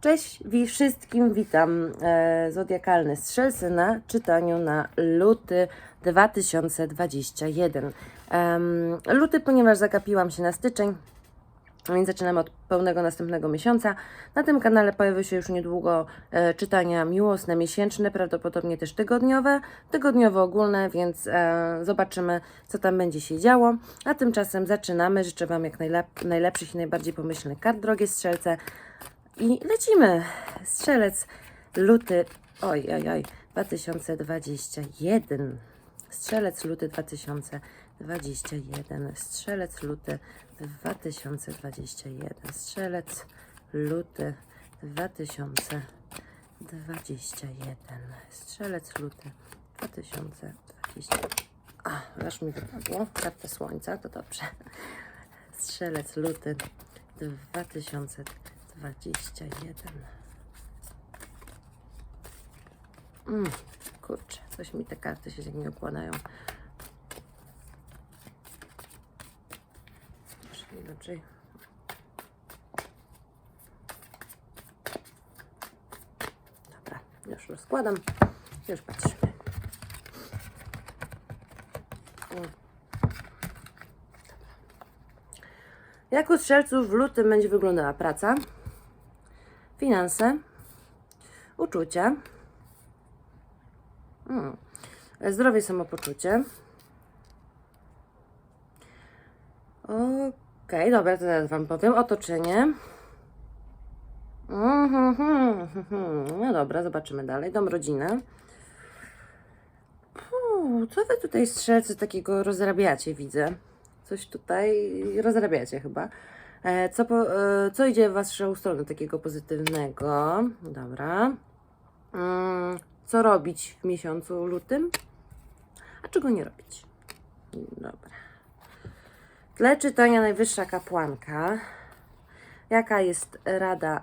Cześć wi- wszystkim, witam. E, Zodiakalne strzelce na czytaniu na luty 2021. Em, luty, ponieważ zagapiłam się na styczeń, więc zaczynamy od pełnego następnego miesiąca. Na tym kanale pojawią się już niedługo e, czytania miłosne, miesięczne, prawdopodobnie też tygodniowe, tygodniowo ogólne, więc e, zobaczymy, co tam będzie się działo. A tymczasem zaczynamy. Życzę Wam jak najlep- najlepszych i najbardziej pomyślnych kart, drogie strzelce. I lecimy. Strzelec luty. Oj, oj, oj. 2021. Strzelec luty 2021. Strzelec luty 2021. Strzelec luty 2021. Strzelec luty 2020. A, aż mi wypadło. Karta słońca, to dobrze. Strzelec luty 2021. Mm, kurczę, coś mi te karty się nie układają. Może inaczej. Dobra, już rozkładam. Już patrzymy. Jak u strzelców w lutym będzie wyglądała praca, finanse, uczucia, mm. zdrowie, samopoczucie. Okej, dobra, to teraz Wam powiem. Otoczenie. Mhm, mhm, mhm. No dobra, zobaczymy dalej. Dom, rodzinę. Co Wy tutaj strzelcy takiego rozrabiacie, widzę. Coś tutaj rozrabiacie chyba. E, Co, po, e, co idzie w Waszą stronę takiego pozytywnego? Dobra. Mm, Co robić w miesiącu lutym? A czego nie robić? Dobra. Tle czytania Najwyższa Kapłanka. Jaka jest rada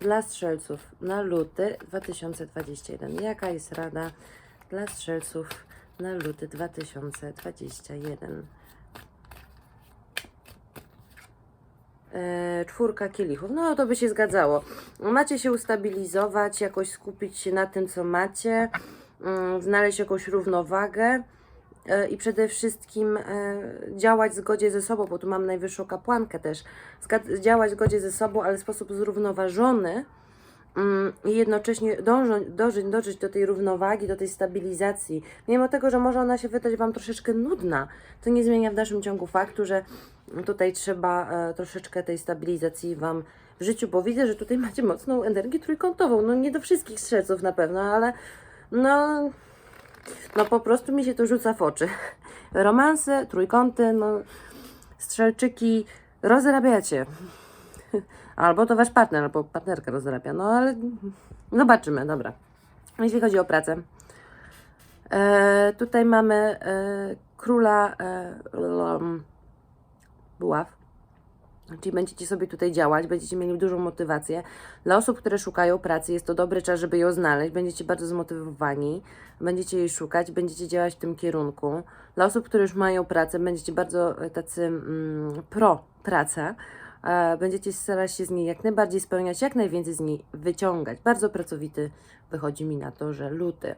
dla strzelców na luty 2021? Jaka jest rada dla strzelców na luty 2021? E, czwórka kielichów. No to by się zgadzało. Macie się ustabilizować, jakoś skupić się na tym, co macie, mm, znaleźć jakąś równowagę e, i przede wszystkim e, działać w zgodzie ze sobą, bo tu mam najwyższą kapłankę też. Działać w zgodzie ze sobą, ale w sposób zrównoważony i jednocześnie dążą, dążyć, dążyć do tej równowagi, do tej stabilizacji. Mimo tego, że może ona się wydać Wam troszeczkę nudna, to nie zmienia w dalszym ciągu faktu, że tutaj trzeba e, troszeczkę tej stabilizacji Wam w życiu, bo widzę, że tutaj macie mocną energię trójkątową. No nie do wszystkich strzelców na pewno, ale no, no po prostu mi się to rzuca w oczy. Romanse, trójkąty, no strzelczyki rozrabiacie. Albo to wasz partner, albo partnerka rozrabia. No ale zobaczymy, dobra. Jeśli chodzi o pracę. E, tutaj mamy e, króla e, buław. Czyli będziecie sobie tutaj działać, będziecie mieli dużą motywację. Dla osób, które szukają pracy, jest to dobry czas, żeby ją znaleźć. Będziecie bardzo zmotywowani, będziecie jej szukać, będziecie działać w tym kierunku. Dla osób, które już mają pracę, będziecie bardzo e, tacy mm, pro praca. E, Będziecie starać się z niej jak najbardziej spełniać, jak najwięcej z niej wyciągać. Bardzo pracowity wychodzi mi na to, że luty.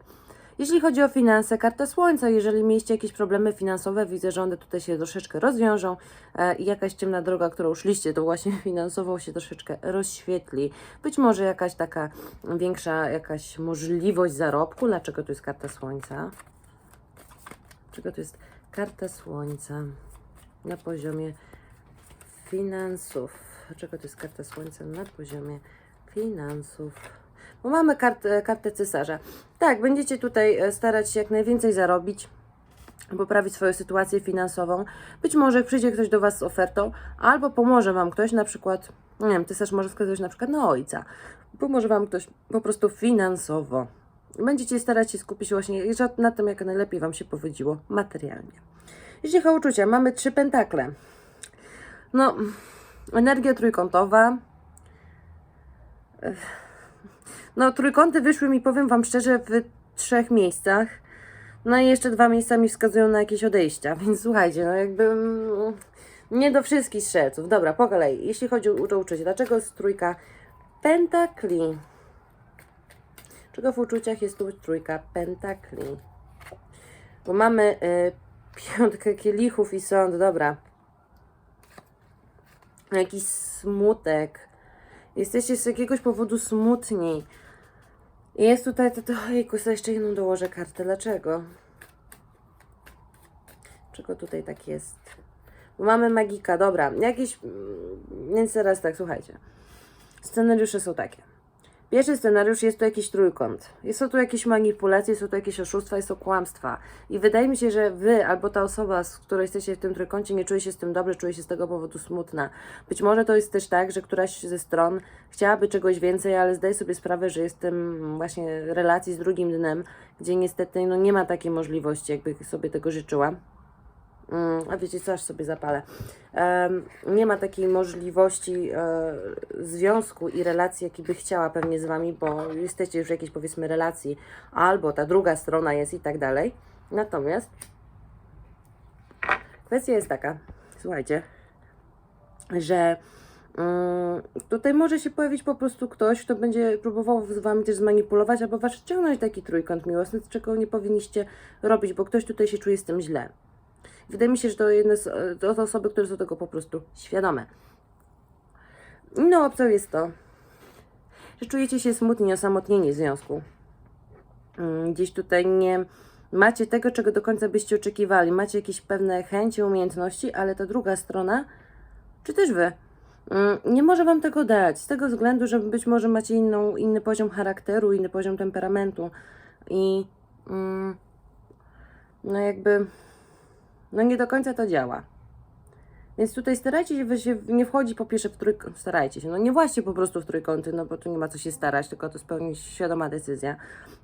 Jeśli chodzi o finanse, karta słońca, jeżeli mieliście jakieś problemy finansowe, widzę, że one tutaj się troszeczkę rozwiążą e, i jakaś ciemna droga, którą szliście, to właśnie finansową się troszeczkę rozświetli. Być może jakaś taka większa jakaś możliwość zarobku. Dlaczego tu jest karta słońca? Dlaczego tu jest karta słońca na poziomie finansów? Dlaczego to jest karta słońca na poziomie finansów? Bo mamy kartę, kartę cesarza. Tak, będziecie tutaj e, starać się jak najwięcej zarobić, poprawić swoją sytuację finansową. Być może przyjdzie ktoś do Was z ofertą, albo pomoże Wam ktoś, na przykład, nie wiem, cesarz może wskazać na przykład na ojca. Pomoże Wam ktoś po prostu finansowo. Będziecie starać się skupić właśnie na tym, jak najlepiej Wam się powiedziło materialnie. Jeśli chodzi o uczucia, mamy trzy pentakle. No, energia trójkątowa. No, trójkąty wyszły mi, powiem Wam szczerze, w trzech miejscach. No i jeszcze dwa miejsca mi wskazują na jakieś odejścia, więc słuchajcie, no jakby mm, nie do wszystkich strzelców. Dobra, po kolei. Jeśli chodzi o uczucie, dlaczego jest trójka Pentakli. Czego w uczuciach jest tu trójka pentakli? Bo mamy y, piątkę kielichów i sąd, dobra. Jakiś smutek. Jesteście z jakiegoś powodu smutni. Jest tutaj to, to ojejku, sobie jeszcze jedną dołożę kartę. Dlaczego? Czego tutaj tak jest? Bo mamy magika, dobra. Jakieś. mm, Więc teraz tak, słuchajcie. Scenariusze są takie. Pierwszy scenariusz jest to jakiś trójkąt. Są tu jakieś manipulacje, są tu jakieś oszustwa, to kłamstwa. I wydaje mi się, że wy albo ta osoba, z której jesteście w tym trójkącie, nie czuje się z tym dobrze, czuje się z tego powodu smutna. Być może to jest też tak, że któraś ze stron chciałaby czegoś więcej, ale zdaje sobie sprawę, że jestem właśnie relacji z drugim dnem, gdzie niestety no, nie ma takiej możliwości, jakby sobie tego życzyła. Mm, a wiecie co, aż sobie zapalę. Nie ma takiej możliwości e, związku i relacji, jaki by chciała pewnie z Wami, bo jesteście już w jakiejś powiedzmy relacji, albo ta druga strona jest i tak dalej. Natomiast kwestia jest taka, słuchajcie, że mm, tutaj może się pojawić po prostu ktoś, kto będzie próbował z Wami też zmanipulować, albo Was wciągnąć taki trójkąt miłosny, czego nie powinniście robić, bo ktoś tutaj się czuje z tym źle. Wydaje mi się, że to jedne to są osoby, które są tego po prostu świadome. Inną opcją jest to, że czujecie się smutni, osamotnieni w związku. Mm, Gdzieś tutaj nie macie tego, czego do końca byście oczekiwali. Macie jakieś pewne chęci, umiejętności, ale ta druga strona, czy też wy, mm, nie może wam tego dać. Z tego względu, że być może macie inną, inny poziom charakteru, inny poziom temperamentu. I mm, no jakby no nie do końca to działa. Więc tutaj starajcie się, nie wchodzi po pierwsze w trójkąt, starajcie się, no nie właśnie po prostu w trójkąty, no bo tu nie ma co się starać, tylko to jest pełnie świadoma decyzja.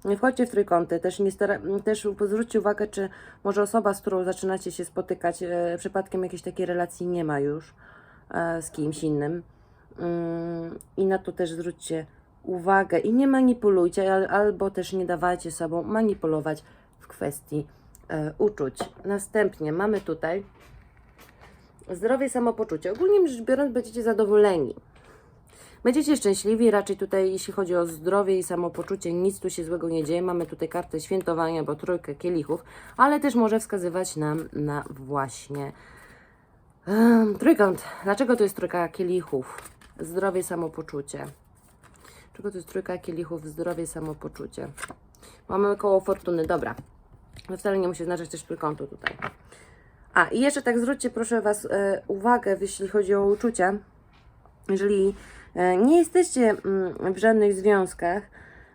Nie wchodźcie w trójkąty, też, nie stara, też zwróćcie uwagę, czy może osoba, z którą zaczynacie się spotykać, e, przypadkiem jakiejś takiej relacji nie ma już e, z kimś innym. Mm, I na to też zwróćcie uwagę i nie manipulujcie, al, albo też nie dawajcie sobą manipulować w kwestii uczuć. Następnie mamy tutaj zdrowie, samopoczucie. Ogólnie rzecz biorąc, będziecie zadowoleni. Będziecie szczęśliwi, raczej tutaj, jeśli chodzi o zdrowie i samopoczucie, nic tu się złego nie dzieje. Mamy tutaj kartę świętowania, bo trójkę kielichów, ale też może wskazywać nam na właśnie um, trójkąt. Dlaczego to jest trójka kielichów? Zdrowie, samopoczucie. Dlaczego to jest trójka kielichów? Zdrowie, samopoczucie. Mamy koło fortuny, dobra. No wcale nie musi znaczyć też trójkątu tutaj. A, i jeszcze tak zwróćcie proszę Was e, uwagę, jeśli chodzi o uczucia. Jeżeli e, nie jesteście mm, w żadnych związkach,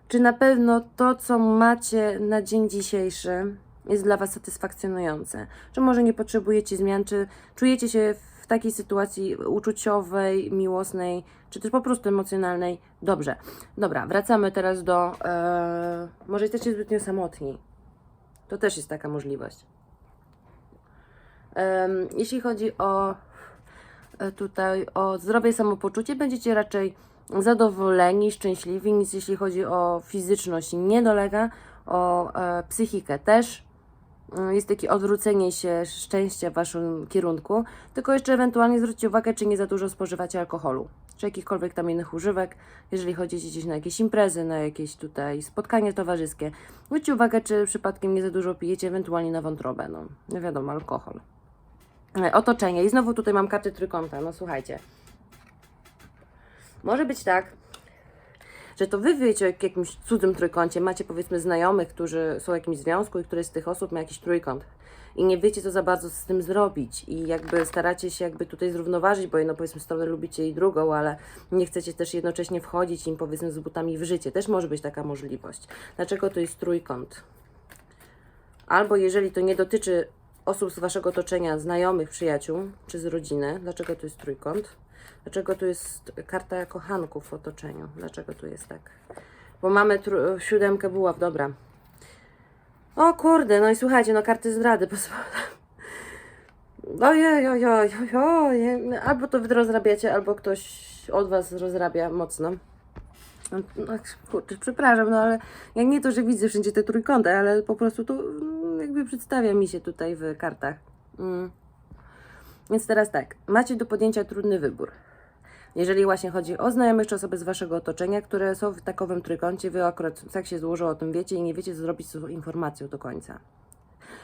czy na pewno to, co macie na dzień dzisiejszy, jest dla Was satysfakcjonujące? Czy może nie potrzebujecie zmian, czy czujecie się w takiej sytuacji uczuciowej, miłosnej, czy też po prostu emocjonalnej? Dobrze. Dobra, wracamy teraz do. E, może jesteście zbytnio samotni. To też jest taka możliwość. Jeśli chodzi o e, tutaj o zdrowie, samopoczucie, będziecie raczej zadowoleni, szczęśliwi, nic jeśli chodzi o fizyczność nie dolega, o e, psychikę też. Mm, Jest takie odwrócenie się szczęścia w waszym kierunku, tylko jeszcze ewentualnie zwróćcie uwagę, czy nie za dużo spożywacie alkoholu, czy jakichkolwiek tam innych używek, jeżeli chodzicie gdzieś na jakieś imprezy, na jakieś tutaj spotkanie towarzyskie. Zwróćcie uwagę, czy przypadkiem nie za dużo pijecie, ewentualnie na wątrobę, no, no wiadomo, alkohol. E, Otoczenie. I znowu tutaj mam karty trójkąta. No słuchajcie. Może być tak, że to wy wiecie o jakimś cudzym trójkącie, macie powiedzmy znajomych, którzy są w jakimś związku i któryś z tych osób ma jakiś trójkąt. I nie wiecie, co za bardzo z tym zrobić. I jakby staracie się jakby tutaj zrównoważyć, bo jedno powiedzmy stronę lubicie i drugą, ale nie chcecie też jednocześnie wchodzić im powiedzmy z butami w życie. Też może być taka możliwość. Dlaczego to jest trójkąt? Albo jeżeli to nie dotyczy osób z waszego otoczenia, znajomych, przyjaciół czy z rodziny, dlaczego tu jest trójkąt? Dlaczego tu jest karta kochanków w otoczeniu? Dlaczego tu jest tak? Bo mamy siódemkę buław, dobra. O kurde, no i słuchajcie, no karty zdrady pozwolą. Ojej, ojej, ojej, ojej. Albo to wy rozrabiacie, albo ktoś od was rozrabia mocno. No, no, kurczę, przepraszam, no ale jak nie to, że widzę wszędzie te trójkąty, ale po prostu to mm, jakby przedstawia mi się tutaj w kartach. Mm. Więc teraz tak, macie do podjęcia trudny wybór. Jeżeli właśnie chodzi o znajomych czy osoby z waszego otoczenia, które są w takowym trójkącie, wy akurat tak się złożyło, o tym wiecie i nie wiecie, co zrobić z tą informacją do końca.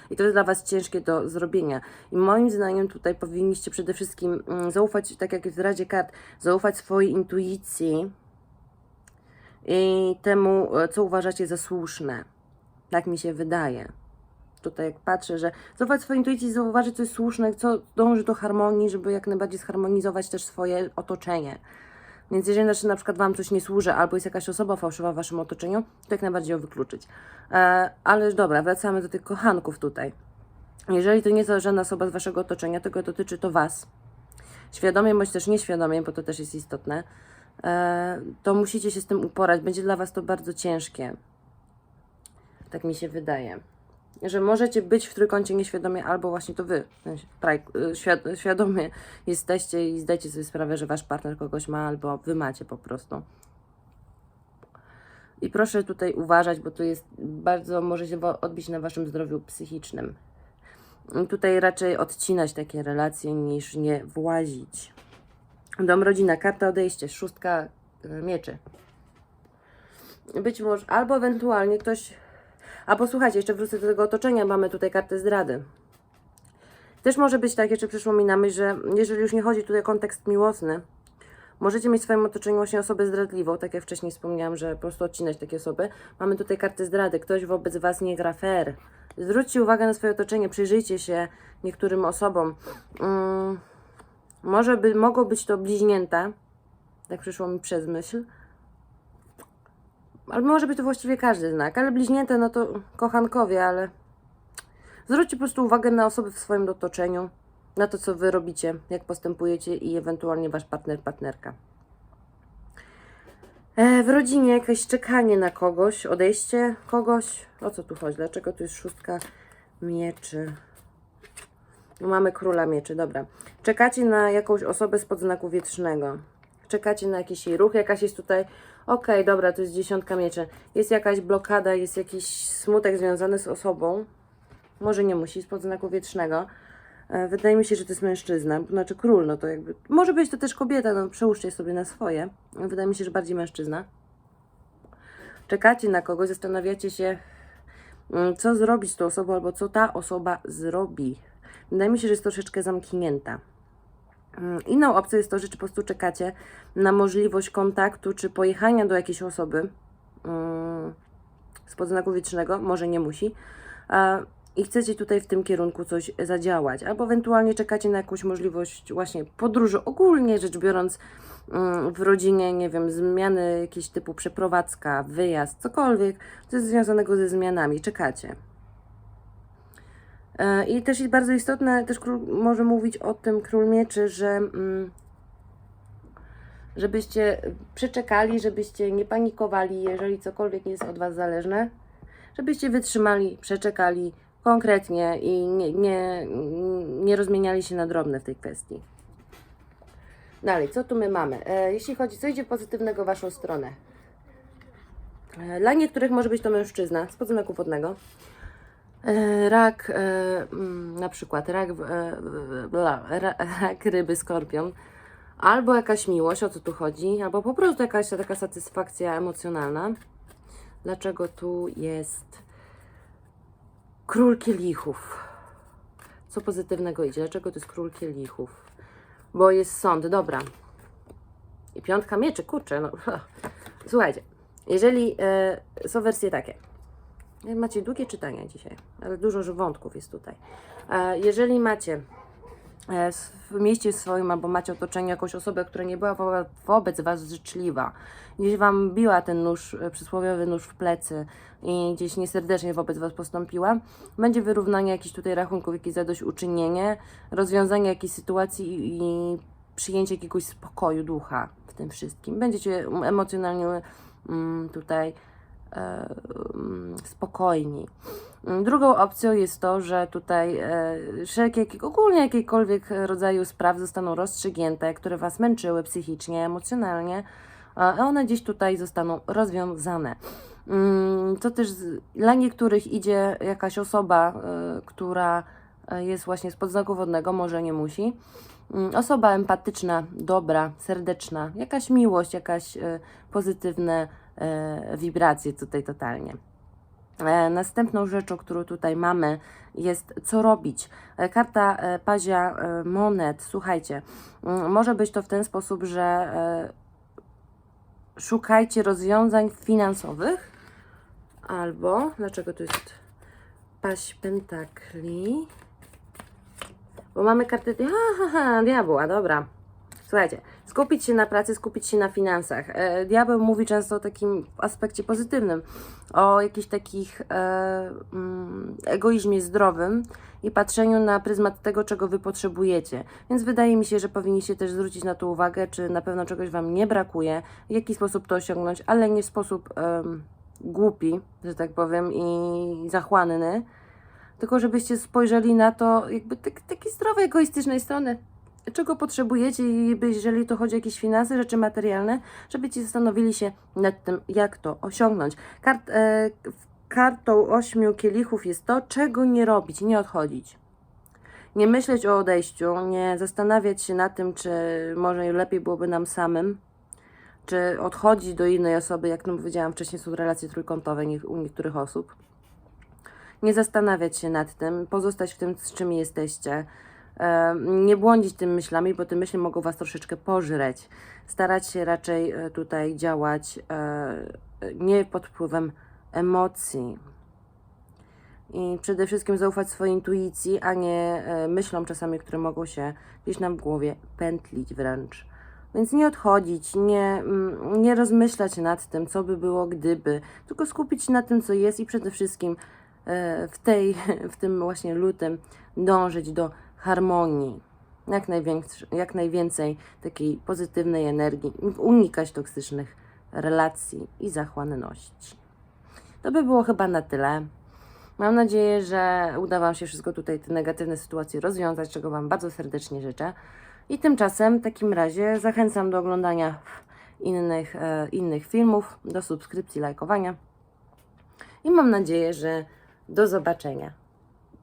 I to jest dla Was ciężkie do zrobienia. I moim zdaniem tutaj powinniście przede wszystkim mm, zaufać, tak jak w Radzie Kart, zaufać swojej intuicji i temu, e, co uważacie za słuszne. Tak mi się wydaje. Tutaj jak patrzę, że zaufać swojej intuicji, zauważyć, co jest słuszne, co dąży do harmonii, żeby jak najbardziej zharmonizować też swoje otoczenie. Więc jeżeli na przykład Wam coś nie służy, albo jest jakaś osoba fałszywa w Waszym otoczeniu, to jak najbardziej ją wykluczyć. E, ale dobra, wracamy do tych kochanków tutaj. Jeżeli to nie jest żadna osoba z Waszego otoczenia, tylko dotyczy to Was, świadomie bądź też nieświadomie, bo to też jest istotne, e, to musicie się z tym uporać. Będzie dla Was to bardzo ciężkie. Tak mi się wydaje. Że możecie być w trójkącie nieświadomie, albo właśnie to Wy traj- y, jesteście i zdajcie sobie sprawę, że Wasz partner kogoś ma, albo Wy macie po prostu. I proszę tutaj uważać, bo to jest bardzo, może się odbić na Waszym zdrowiu psychicznym. Tutaj raczej odcinać takie relacje niż nie włazić. Dom, rodzina, karta odejście, szóstka y, mieczy. Być może, albo ewentualnie ktoś. A posłuchajcie, jeszcze wrócę do tego otoczenia. Mamy tutaj kartę zdrady. Też może być tak, jeszcze przyszło mi na myśl, że jeżeli już nie chodzi tutaj o kontekst miłosny, możecie mieć w swoim otoczeniu właśnie osobę zdradliwą, tak jak wcześniej wspomniałam, że po prostu odcinać takie osoby. Mamy tutaj kartę zdrady, ktoś wobec Was nie gra fair. Zwróćcie uwagę na swoje otoczenie, przyjrzyjcie się niektórym osobom. Mm, może by, mogą być to bliźnięta, tak przyszło mi przez myśl. Albo może być to właściwie każdy znak, ale bliźnięte no to kochankowie, ale zwróćcie po prostu uwagę na osoby w swoim otoczeniu, na to co wy robicie, jak postępujecie i ewentualnie wasz partner, partnerka. E, w rodzinie jakieś czekanie na kogoś, odejście kogoś. O co tu chodzi? Dlaczego tu jest szóstka mieczy? No, Mamy króla mieczy, dobra. Czekacie na jakąś osobę spod znaku wietrznego. Czekacie na jakiś jej ruch, jakaś jest tutaj. Okej, dobra, to jest dziesiątka mieczy. Jest jakaś blokada, jest jakiś smutek związany z osobą. Może nie musi, spod znaku wietrznego. E, Wydaje mi się, że to jest mężczyzna, znaczy król, no to jakby. Może być to też kobieta, no przełóżcie sobie na swoje. Wydaje mi się, że bardziej mężczyzna. Czekacie na kogoś, zastanawiacie się, mm, co zrobić z tą osobą, albo co ta osoba zrobi. Wydaje mi się, że jest troszeczkę zamknięta. Mm, Inną opcją jest to, że czy po prostu czekacie na możliwość kontaktu, czy pojechania do jakiejś osoby mm, spod znaku wietrznego, może nie musi, i chcecie tutaj w tym kierunku coś zadziałać, albo ewentualnie czekacie na jakąś możliwość właśnie podróży, ogólnie rzecz biorąc mm, w rodzinie, nie wiem, zmiany jakieś typu przeprowadzka, wyjazd, cokolwiek, co jest związanego ze zmianami, czekacie. E, I też jest bardzo istotne, też król może mówić o tym król mieczy, że mm, żebyście przeczekali, żebyście nie panikowali, jeżeli cokolwiek jest od Was zależne, żebyście wytrzymali, przeczekali konkretnie i nie, nie, nie rozmieniali się na drobne w tej kwestii. Dalej, co tu my mamy? E, jeśli chodzi, co idzie pozytywnego w Waszą stronę? E, dla niektórych może być to mężczyzna z znaku wodnego. E, Rak, e, mm, na przykład rak, e, rak ryby, skorpion, albo jakaś miłość, o co tu chodzi, albo po prostu jakaś taka satysfakcja emocjonalna. Dlaczego tu jest król kielichów? Co pozytywnego idzie? Dlaczego to jest król kielichów? Bo jest sąd, dobra. I piątka mieczy, kurczę, no. Słuchajcie, jeżeli są wersje takie, Macie długie czytania dzisiaj, ale dużo wątków jest tutaj. E, Jeżeli macie e, w mieście swoim albo macie otoczenie jakąś osobę, która nie była wo- wobec Was życzliwa, gdzieś Wam biła ten nóż, e, przysłowiowy nóż w plecy i gdzieś nieserdecznie wobec Was postąpiła, będzie wyrównanie jakichś tutaj rachunków, jakieś zadośćuczynienie, rozwiązanie jakiejś sytuacji i, przyjęcie jakiegoś spokoju ducha w tym wszystkim. Będziecie emocjonalnie mm, tutaj spokojni. Mm, Drugą opcją jest to, że tutaj e, wszelkie, ogólnie jakiekolwiek rodzaju spraw zostaną rozstrzygnięte, które Was męczyły psychicznie, emocjonalnie, a one gdzieś tutaj zostaną rozwiązane. Mm, To też z- dla niektórych idzie jakaś osoba, e, która e, jest właśnie spod znaku wodnego, może nie musi. mm, osoba empatyczna, dobra, serdeczna, jakaś miłość, jakaś e, pozytywne e, wibracje tutaj totalnie. E, Następną rzeczą, którą tutaj mamy, jest co robić. E, Karta e, pazia e, monet, słuchajcie, może być to w ten sposób, że e, szukajcie rozwiązań finansowych, albo, dlaczego tu jest paź pentakli? Bo mamy kartę, ha, ha, ha, diabła, dobra. Słuchajcie, skupić się na pracy, skupić się na finansach. E, diabeł mówi często o takim aspekcie pozytywnym, o jakichś takich e, mm, egoizmie zdrowym i patrzeniu na pryzmat tego, czego wy potrzebujecie. Więc wydaje mi się, że powinniście też zwrócić na to uwagę, czy na pewno czegoś wam nie brakuje, w jaki sposób to osiągnąć, ale nie w sposób em, głupi, że tak powiem, i zachłanny, tylko żebyście spojrzeli na to jakby tak, takiej zdrowej, egoistycznej strony czego potrzebujecie jeżeli to chodzi o jakieś finanse, rzeczy materialne, żebyście zastanowili się nad tym, jak to osiągnąć. Kart, e, kartą ośmiu kielichów jest to, czego nie robić, nie odchodzić. Nie myśleć o odejściu, nie zastanawiać się nad tym, czy może lepiej byłoby nam samym, czy odchodzić do innej osoby, jak no powiedziałam wcześniej, są relacje trójkątowe u niektórych osób. Nie zastanawiać się nad tym, pozostać w tym, z czym jesteście, nie błądzić tym myślami, bo te myśli mogą Was troszeczkę pożreć. Starać się raczej e, tutaj działać e, nie pod wpływem emocji. I przede wszystkim zaufać swojej intuicji, a nie e, myślom czasami, które mogą się gdzieś nam w głowie pętlić wręcz. Więc nie odchodzić, nie, mm, nie rozmyślać nad tym, co by było gdyby, tylko skupić się na tym, co jest i przede wszystkim w, tej, w tym właśnie lutym dążyć do harmonii. Jak, jak najwięcej takiej pozytywnej energii, unikać toksycznych relacji i zachłanności. To by było chyba na tyle. Mam nadzieję, że uda Wam się wszystko tutaj, te negatywne sytuacje rozwiązać, czego Wam bardzo serdecznie życzę. I tymczasem w takim razie zachęcam do oglądania innych, e, innych filmów, do subskrypcji, lajkowania. I mam nadzieję, że do zobaczenia.